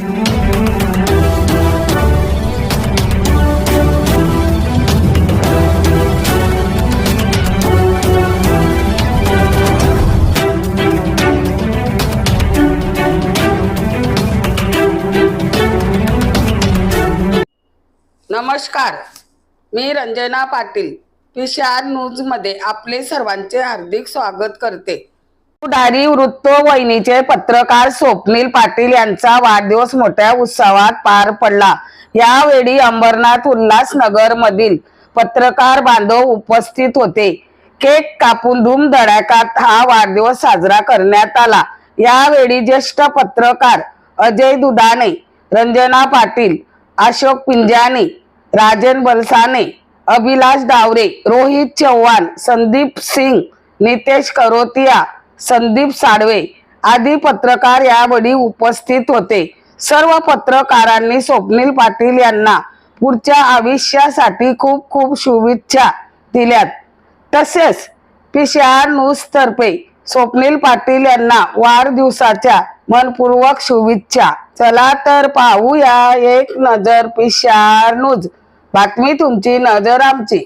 नमस्कार. मी रंजना पाटील. पिशार न्यूजमध्ये आपले सर्वांचे हार्दिक स्वागत करते. दारी वृत्त वहिनीचे पत्रकार स्वप्नील पाटील यांचा वाढदिवस मोठ्या उत्सवात पार पडला. यावेळी अंबरनाथ उल्हासनगर मधील पत्रकार बांधव उपस्थित होते. केक कापून धूमधडाक्यात हा वाढदिवस साजरा करण्यात आला. यावेळी ज्येष्ठ पत्रकार अजय दुधाने रंजना पाटील अशोक पिंजाने राजन बलसाने अभिलाष डावरे रोहित चव्हाण संदीप सिंग नितेश करोतिया संदीप साडवे आदी पत्रकार यावेळी उपस्थित होते. सर्व पत्रकारांनी स्वप्नील पाटील यांना पुढच्या आयुष्यासाठी खूप खूप शुभेच्छा दिल्यात. तसेच पिशार न्यूज तर्फे स्वप्नील पाटील यांना वाढदिवसाच्या मनपूर्वक शुभेच्छा. चला तर पाहूया एक नजर पिशार न्यूज. बातमी तुमची नजर आमची.